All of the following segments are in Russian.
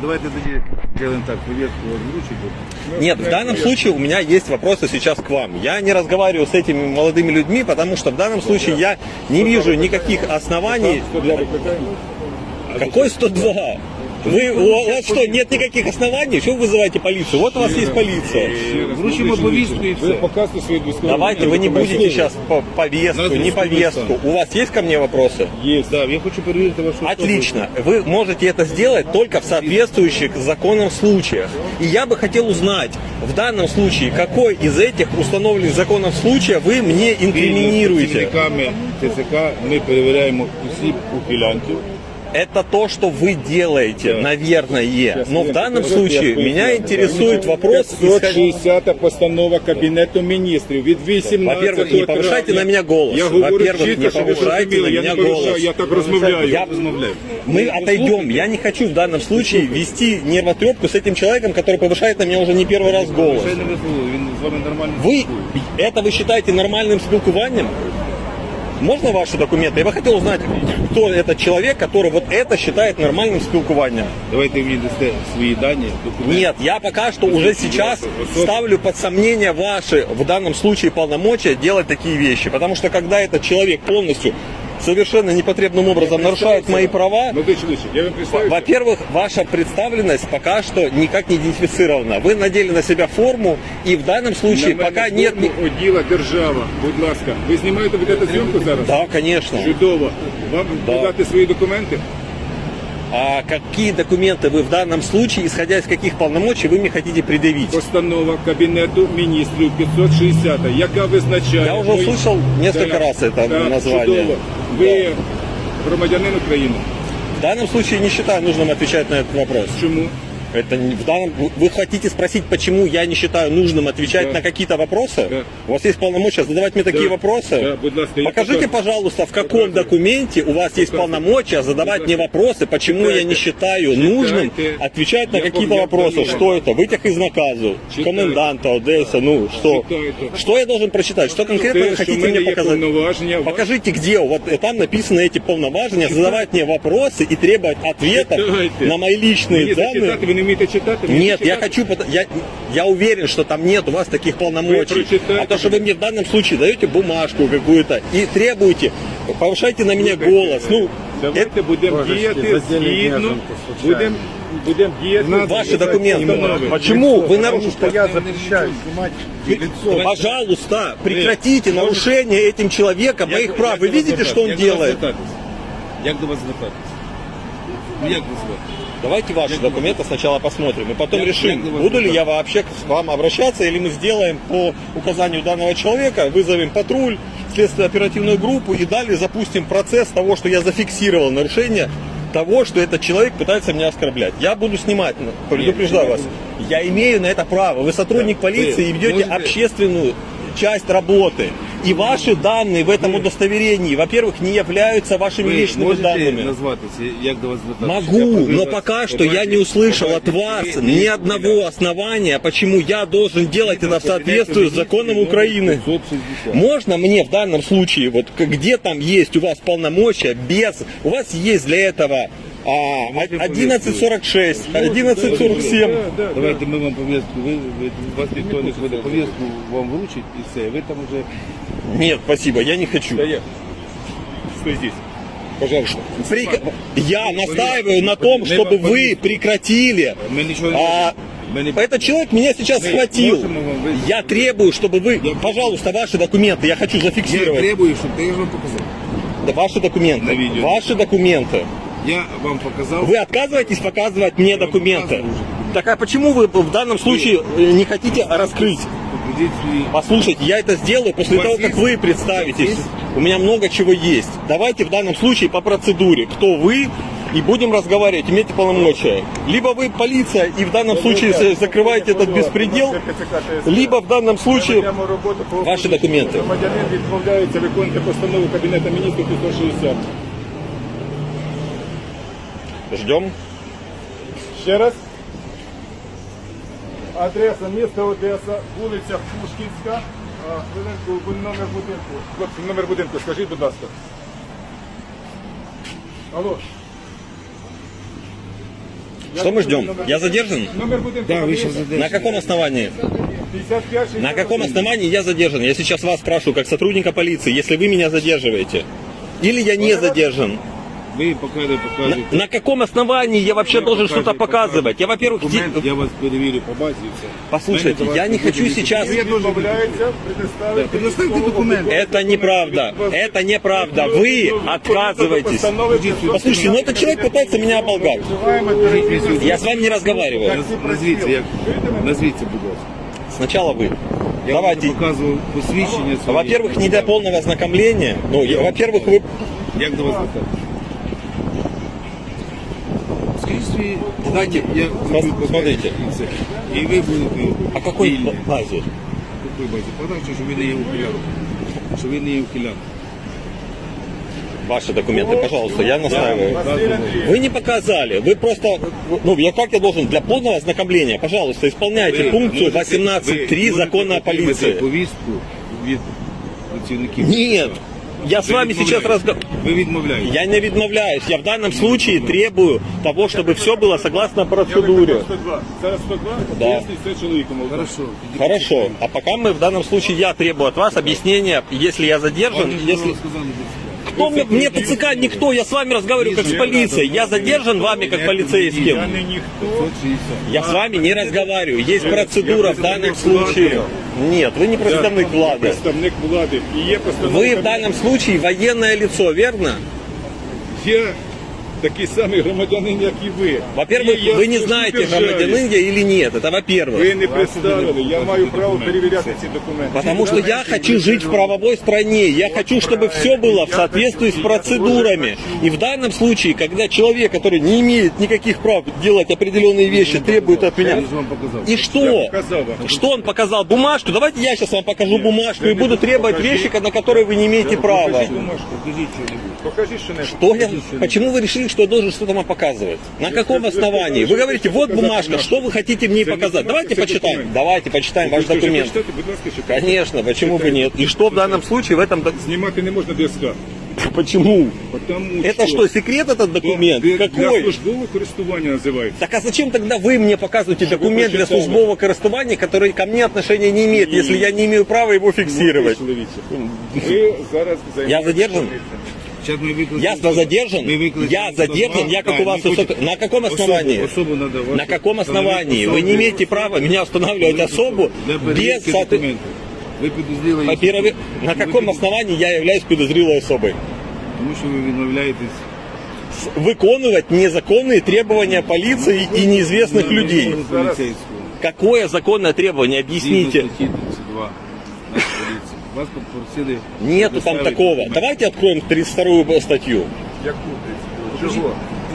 Давайте тоді делаем так, повестку озвучить. Нет, в данном случае у меня есть вопросы сейчас к вам. Я не разговариваю с этими молодыми людьми, потому что в данном случае я не вижу никаких оснований. Какой 102? Вы, у вас что, нет никаких оснований? Чего вы вызываете полицию? Вот у вас есть полиция. Вручимо повістку і Ви все. показуєте свої військові. Давайте вы не будете сейчас по повестку, Надо не повестку. У вас есть ко мне вопросы? Є, да, я хочу перевірити вашу особу. Отлично. Вы можете это сделать только в соответствующих законам случаях. И я бы хотел узнать, в данном случае, какой из этих установленных законов случая вы мне Спільно з инкриминируете? працівниками ТЦК ми перевіряємо усі ухилянків. Это то, что вы делаете, Да. наверное. Но в я данном покажу, случае я поясню. меня интересует вопрос... исходя- 560 постанова Кабінету міністрів від 18 Во-первых, не повышайте травня. на меня голос. Я говорю Во-первых, чітко, не щоб ви повышайте зрозуміли. на Я меня не повишаю, голос. я так розмовляю. Я- Розмовляю. Мы отойдем. Я не хочу в данном случае вести нервотрепку с этим человеком, который повышает на меня уже не первый раз голос. Ще не висловили, він з вами нормально Вы спілкується. это вы считаете нормальным спілкуванням? Можно ваши документы? Я бы хотел узнать, кто этот человек, который вот это считает нормальным спілкуванням. Давайте мені дасте свої дані, документи. Нет, я пока что уже сейчас ставлю под сомнение ваши, в данном случае, полномочия делать такие вещи. Потому что когда этот человек полностью, совершенно непотребным образом нарушает мои права, Молодий чоловіче, я вам представлю. во-первых, ваша представленность пока что никак не идентифицирована. Вы надели на себя форму, и в данном случае пока нет... ни- Оділа держава, будь ласка. Ви знімаєте будете зйомку зараз? Да, конечно. Чудово. Вам Да. подати свої документи? А какие документы вы в данном случае, исходя из каких полномочий, вы мне хотите предъявить? Постанова Кабінету міністрів 560, яка визначає... Я уже мої- услышал несколько раз это Так, название. Чудово. Ви громадянин України. В данном случае не считаю нужным отвечать на этот вопрос. Чому? Это не- в данном, вы- хотите спросить, почему я не считаю нужным отвечать Да. на какие-то вопросы? Да. У вас есть полномочия задавать мне такие Да. вопросы? Да, будь ласка, Покажите, покажу. пожалуйста, в каком Покажу. документе у вас есть полномочия задавать мне вопросы, почему я не Читайте. считаю Читайте. нужным отвечать на какие-то вопросы. помню. Что это? Вытяг из наказу, Читайте. коменданта Одесса, ну что? Читайте. Что я должен прочитать? Что конкретно Те, вы хотите мне показать? Покажите, где вот там написаны эти полномажения, задавать мне вопросы и требовать ответов Читайте. на мои личные данные зачитати, ви не вмієте читати? Мені Нет, я читати? хочу, пот- я, я уверен, что там нет у вас таких полномочий. Вы прочитайте. А то, что вы мне в данном случае даете бумажку какую-то и требуете, повышайте на меня Слухайте, голос. Ну, Давайте будемо Божечки, діяти роздільний згідно, гніздом случайно. будемо будем діяти. ваши документы. Постанови. Почему вы нарушите? я запрещаю снимать лицо. Пожалуйста, прекратите нарушение этим человеком моих прав. Вы видите, что он делает? Як до вас звертатись? Ну як вас звати? Давайте ваши документы сначала посмотрим, и потом Я- решим, я буду ли я вообще к вам обращаться, или мы сделаем по указанию данного человека, вызовем патруль, следственно-оперативную группу и далее запустим процесс того, что я зафиксировал нарушение того, что этот человек пытается меня оскорблять. Я буду снимать, ну, предупреждаю вас. Я имею на это право. Вы сотрудник Да. полиции Вы и ведете можете- общественную часть работы. И ваши данные в этом удостоверении, во-первых, не являются вашими Ви личными можете данными. назватися, як до вас звертатися? Могу, Щоб я но вас пока что я побачив, не услышал от побачив, вас ви- ни ви- одного основания, почему я должен делать это в соответствии с законом Украины. 560. Можно мне в данном случае, вот к- где там есть у вас полномочия, без, у вас есть для этого а, 1146, 1147. Да, да, да. Давайте ми вам повістку, ви, ви, вас ніхто не буде повістку, вам вручить і все. Ви там уже Нет, спасибо, я не хочу. Да я. Стой здесь. Пожалуйста. Прек- Я настаиваю на том, чтобы вы прекратили ми нічого не А, этот человек меня сейчас Мы схватил. Я требую, чтобы вы, пожалуйста, ваши документы, я хочу Я зафиксировать. требую, щоб ти я ж вам показав. Да, Ваши документы. На видео. Ваши документы. Я вам показав. Вы отказываетесь показывать мне вам документы? Так а почему вы в данном случае э, не хотите раскрыть? Покажіть свої. Послушайте, я это сделаю после У вас того, как есть? вы представитесь. Есть? У меня много чего есть. Давайте в данном случае по процедуре. Кто вы? И будем разговаривать, имейте полномочия. Либо вы полиция и в данном случае за- закрываете этот беспредел, либо в данном случае Ведемо роботу по ваші документи. Громадянин відмовляється виконувати постанову Кабінету міністрів 560. ждем. Ще раз. Адреса міста Одеса, вулиця Пушкінська. А, Хвилинку, бу- номер будинку. Хлопці, номер будинку, скажіть, будь ласка. Алло. Что мы ждем? Я задержан? Номер будинку. Да, ви ще подивіться. задержані. На каком основании? 55 На каком основании я задержан? Я сейчас вас спрашиваю, как сотрудника полиции, если вы меня задерживаете. Или я не задержан? Ви покажете, На, покажете. на каком основании я вообще должен что-то показывать? Я, во-первых, Документ, де- я вас перевірю по базі і все. Послушайте, Мене до я вас не не хочу буде сейчас... Він відмовляється предоставити предоставте військову документи. облікову Это неправда. Это неправда. Вы отказываетесь. постанови Послушайте, ну этот человек пытается меня оболгать. Я с вами не разговариваю. Наз- Назвіться, як назвіться, будь ласка. Сначала вы. Я Давайте. вам показував посвідчення своє. Во-первых, не для полного ознакомления. Ну, я- во-первых, вы... Як до вас звертатися? Скажіть свої... Давайте, я пос- зроблю смотрите. і все. І ви будете... По какой вільні. базе? По якій базі? Подальше, що ви не є ухилян. Що ви не є ухилян. Ваши документы, пожалуйста, я настаиваю. Василь Андрійович. Вы не показали, вы просто, ну, я как я должен, для полного ознакомления, пожалуйста, исполняйте Ви пункцию можете- 18.3 ви закона о можете отримати полиции. повістку від працівників. Нет, я с Ви вами сейчас відмовляєтесь. разговариваю. Ви відмовляєте. Я не відмовляюсь, я в данном случае требую того, чтобы все было согласно Я процедуре. викликав 102. Зараз 102, Да. поясніть це чоловіком. Хорошо. Хорошо, а пока мы в данном случае, я требую от вас объяснения, если я задержан, Вам если... сказали, сказали, Кто мне, мне ТЦК никто, я с вами разговариваю как с полицией, я задержан вами как полицейским. Я не ніхто. 560. Я с вами не разговариваю. Есть процедура в данном случае. Нет, вы не представник влады. Представник влади. І є постанова. Вы в данном случае военное лицо, верно? Я такий самий громадянин, як і ви. Во-первых, І я вы не служу знаете, державі. громадянин я или нет. Это Ви во-первых. не представили, я маю право перевіряти ці документи. Потому что я хочу жить в правовой стране. Я хочу, чтобы все было в соответствии с процедурами. И в данном случае, когда человек, который не имеет никаких прав делать определенные вещи, требует от меня... Я ж вам показав. И Я что? показав вам. Что он показал? Бумажку? Давайте я сейчас вам покажу бумажку и буду требовать вещи, на которые вы не имеете права. Покажіть бумажку. Покажіть що-небудь. Покажіть що-небудь. Что я, почему вы решили, что я должен что-то вам показывать? На каком основании? Вы говорите, вот бумажка, что вы хотите мне показать? Давайте почитаем. Давайте почитаем ваш Ви хочете документ. почитати? Будь ласка, читайте. Конечно, почему бы нет? И что в данном случае в этом... док- Знімати не можна ДСК. Почему? Потому Это что, секрет этот документ? Для Какой? службового користування називається. Так а зачем тогда вы мне показываете Чтобы документ для прочитали. службового користування, который ко мне отношения не имеет, если я не имею права его фиксировать? Чоловіче. Ви зараз Я задержан? Сейчас мы выклали- Я задержан? Мы выклали Я 102. задержан? Я как Да, у вас мы высоко- хотим- На каком Особу- основании? Особу надо вашу На каком установить основании? Вы особу. не имеете права меня устанавливать особу Для без перевірки соответ- документів. Ви підозріли... По перве- На Ви каком під- основании я являюсь подозрілой особой? Тому що ви відмовляєтесь... С- Выkonывать незаконные требования полиции и неизвестных людей. Службу поліцейського. Какое законное требование? Згідно Объясните. статті 32 нашої поліції. Вас попросили... Нету там предоставити- такого. Давайте откроем 32 статью. Яку? Чого?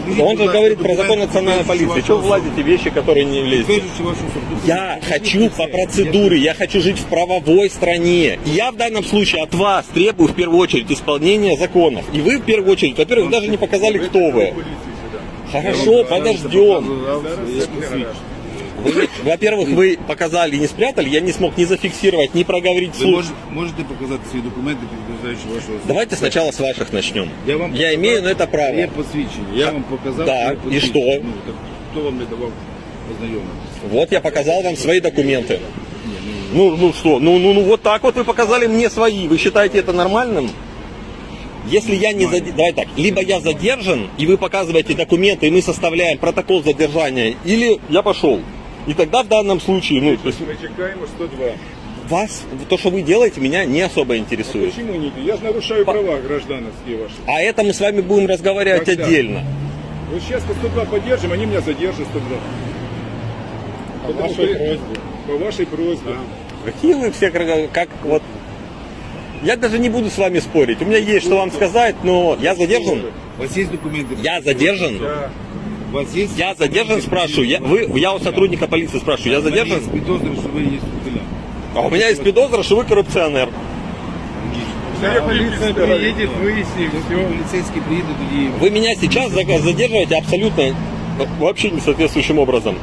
Покажіть, Он будь же ласка, говорит про документ, закон национальной підтверджуючи полиции. вашу Чего вы особу. влазите в вещи, которые не влезете? Підтверджуючи вашу особу. Я Покажіть хочу по це. процедуре, я хочу жить в правовой стране. И я в данном случае от вас требую в первую очередь исполнения законов. И вы в первую очередь, во-первых, даже не показали, кто вы. Хорошо, подождем. Вы- Во-первых, вы показали и не спрятали, я не смог ни зафиксировать, ни проговорить Ви слух. мож- можете показати свої документи, підтверджуючи вашу особу? Давайте сначала с ваших начнем. Я вам Я имею на это право. Є посвідчення. Я вам показав. Так, своє і посвідчення. що? Ну, так хто вам не давав ознайомитися? Вот я показал вам свои документы. Ну, ну что, ну, ну, ну вот так вот вы показали мне свои. Вы считаете это нормальным? Если я не задержан, давай так, либо я задержан, и вы показываете документы, и мы составляем протокол задержания, или я пошел. И тогда в данном случае, ну, то есть Ми чекаємо 102. вас, то, что вы делаете, меня не особо интересует. Почему не? Я же нарушаю права гражданские ваши. А это мы с вами будем разговаривать Когда? отдельно. Вот сейчас по 102 поддержим, они меня задержат 102. По вашей просьбе. По вашей просьбе. Какие вы все, как, вот... Я даже не буду с вами спорить. У меня есть что вам сказать, но я задержан. У вас є документи? Я задержан. Да. У вас є? Я задержан, спрашиваю. Я, вы, я у сотрудника полиции спрашиваю. Я У мене задержан? є підозри, що ви є ухилян. А у меня есть подозра, что вы коррупционер. Полиция приедет, выясним Все. Поліцейський приїде тоді. Вы меня сейчас за- задерживаете абсолютно э, вообще не соответствующим образом.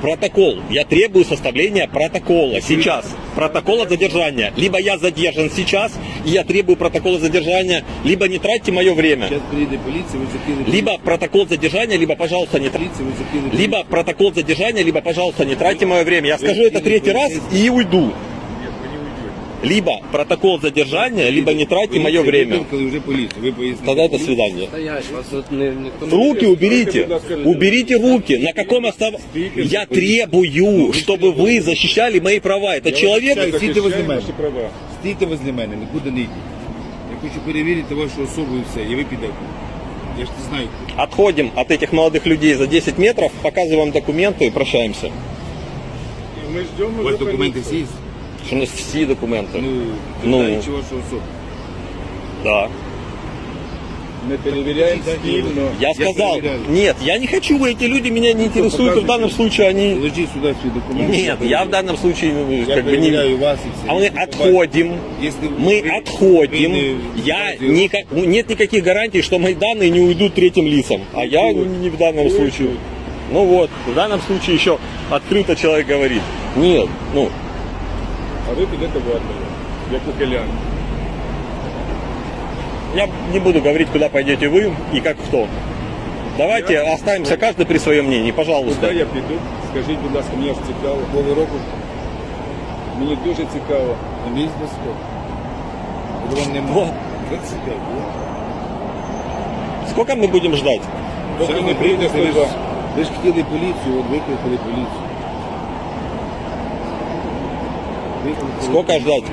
Протокол. Я требую составления протокола. Сейчас. протокола задержания. Либо я задержан сейчас, и я требую протокола задержания, либо не тратьте мое время. Зараз приїде поліція, ви закинете. Либо протокол задержания, либо, пожалуйста, не тратьте. поліція, ви закинете. Либо протокол задержания, либо, пожалуйста, не тратьте мое время. Я скажу это третий раз и уйду. Либо протокол задержания, либо не тратьте мое время. Коли вже поліція, ви поїздите. Тогда до свидания. Стоять, вас тут не, ніхто не Руки уберите. Уберите руки. На каком основании? Я требую, чтобы вы защищали мои права. Это человек... Стійте возле мене. Ваші права. Стійте возле мене, нікуди не йдіть. Я хочу перевірити вашу особу і все, і ви підете. Я ж не знаю. Отходим от этих молодых людей за 10 метров, показываем вам документы и прощаемся. І Ми ждемо У вас за документи поліцію. всі? Что у нас все документы. Ну, Ну. питаючи вашу особу. Да. Ми перевіряємо спільно. Я сказал, проверяю. нет, я не хочу, эти люди меня не интересуют, и в данном случае они... Положіть сюди свої документи. Нет, я в данном случае ну, Я как бы перевіряю не... вас і все. А мы Якщо отходим, Если мы вы- отходим. вы не- Я не- никак, ну, нет никаких гарантий, что мои данные не уйдут третьим лицам. А я ну, не в данном случае. Ну вот, в данном случае еще открыто человек говорит. Нет, ну, А ви підете в армію, як ухилян. я не буду говорить, куда пойдете вы и как кто. Давайте оставимся каждый при своем мнении, пожалуйста. Куди я піду? Скажіть, будь ласка, мені ж цікаво. Нового року Мені дуже цікаво. на мій зв'язку. Коли вам не Вот. Сколько мы будем ждать? Поки Все, не ви прийде приїхали, ви ж- 102. ви ж хотіли поліцію, от викликали поліцію. Сколько поліцію. ждать?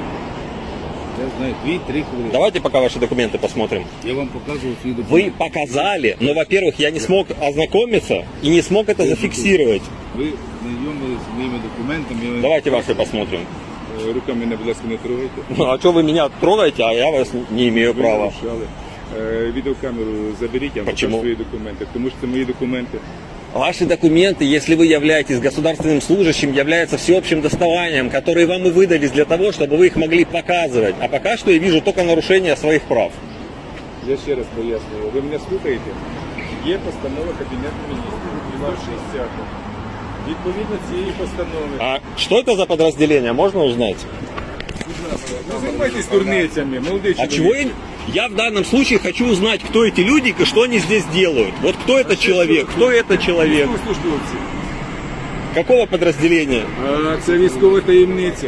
Я знаю, дві-три хвилини. Давайте пока ваши документы посмотрим. Я вам показував свої Вы документи. показали, но, во-первых, я не смог ознакомиться и не смог это зафиксировать. Ви знайомились з моїми документами. я вам Давайте ваши показував. посмотрим. Е, Руками мене, будь ласка, не трогайте. Ну, а что вы меня трогаете, а я вас не имею Ви права? нарушали. Е, Відеокамеру заберіть, я вам Почему? покажу свої документи, тому що це мої документи. Ваши документы, если вы являетесь государственным служащим, являются всеобщим доставанием, которые вам и выдались для того, чтобы вы их могли показывать. А пока что я вижу только нарушение своих прав. Я ще раз пояснюю. Ви мене слухаєте? Є постанова Кабінету міністрів 160. Відповідно цієї постанови. А что это за подразделение, можно узнать? Ну, займайтесь дурницями, молодий А чоловік. чего я... Я в данном случае хочу узнать, кто эти люди и что они здесь делают. Вот кто это человек, кто это человек, Військовослужбовці. какого подразделения, А, Це військова таємниця.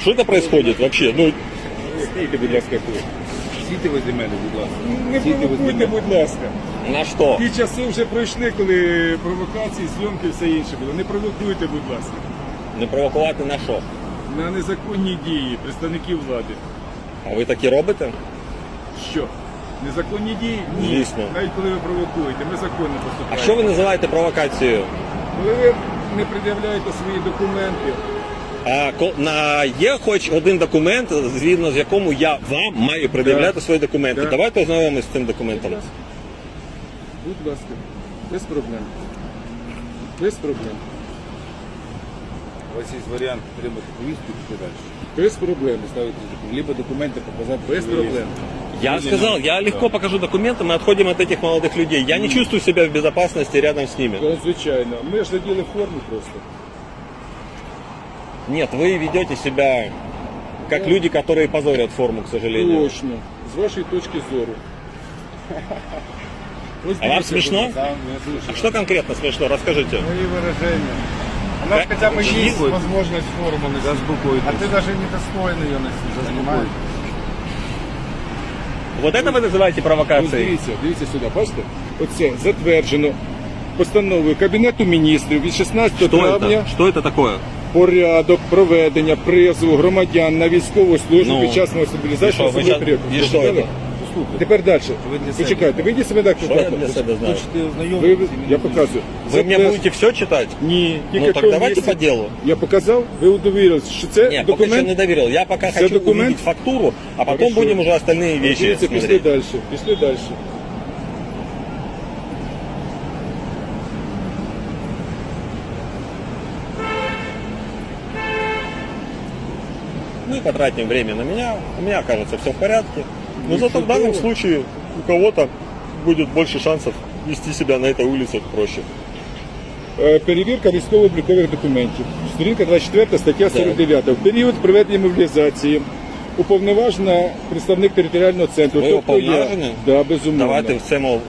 что это происходит вообще? Ну, Стійте, будь ласка, тут. Стійте возле мене, будь ласка. Не Стійте возле провокуйте, мене. будь ласка. на что? Ті часи вже пройшли, коли провокації, зйомки і все інше було. Не провокуйте, будь ласка. Не провокувати на що? На незаконні дії представників влади. А ви такі робите? Що? Незаконні дії? Ні. Звісно. Навіть коли ви провокуєте, ми законно А що ви називаєте провокацією? Коли ви не пред'являєте свої документи, А ко- на є хоч один документ, згідно з якому я вам маю пред'являти Так. свої документи. Так. Давайте ознайомимося з цим документом. будь ласка, без проблем. Без проблем. У вас є варіант отримати повістку і піти далі. Без проблем. Ставити документи. Либо документи показати. Без що ви є. проблем. Я сказал, я легко покажу документы, мы отходим от этих молодых людей. Я не чувствую себя в безопасности рядом с ними. Ну, Звичайно. Ми ж наділи форму просто. Нет, вы ведете себя как люди, которые позорят форму, к сожалению. Точно. З вашої точки зору. Ось А вам дивіться, смешно? Сам не слушаю. А что конкретно смешно? Расскажите. Мои выражения. У нас Как- хотя бы есть Успокойтесь. возможность форму носить. Заспокойтесь. А ты даже не достоин ее носить, понимаешь? Вот это вы называете Ось провокацией? дивіться, дивіться сюди, бачите? Оце затверджено постановою Кабінету міністрів від 16 Что травня это? Что это такое? порядок проведення призову громадян на військову службу Ну, під час і мобілізації що, ви особливих щас- періодів. і що Почитали? це? Послухайте. Тепер далі. ви для себе. Почекайте, вийдіть себе так. Что я для себя знаю? Хочете Ви, ознайомитися? я показую. Вы мне Затвердж- будете все читать? Ні, тільки Ну так то давайте місце- по делу. Я показав, ви удовірились, що це Нет, пока документ. еще не доверил. Я пока Це хочу документ? увидеть фактуру, а потом Хорошо. будем уже остальные вещи Дивіться, пішли смотреть. далі, пішли далі. Мы потратим время на меня. У меня, кажется, все в порядке. Но зато в данном случае у кого-то будет больше шансов вести себя на этой улице проще. Е, Перевірка військово-облікових документів. Сторінка 24, стаття 49. В період проведення мобілізації уповноважена представник територіального центру. Ви тобто я, уповноважені? да, безумовно. Давайте все, мол,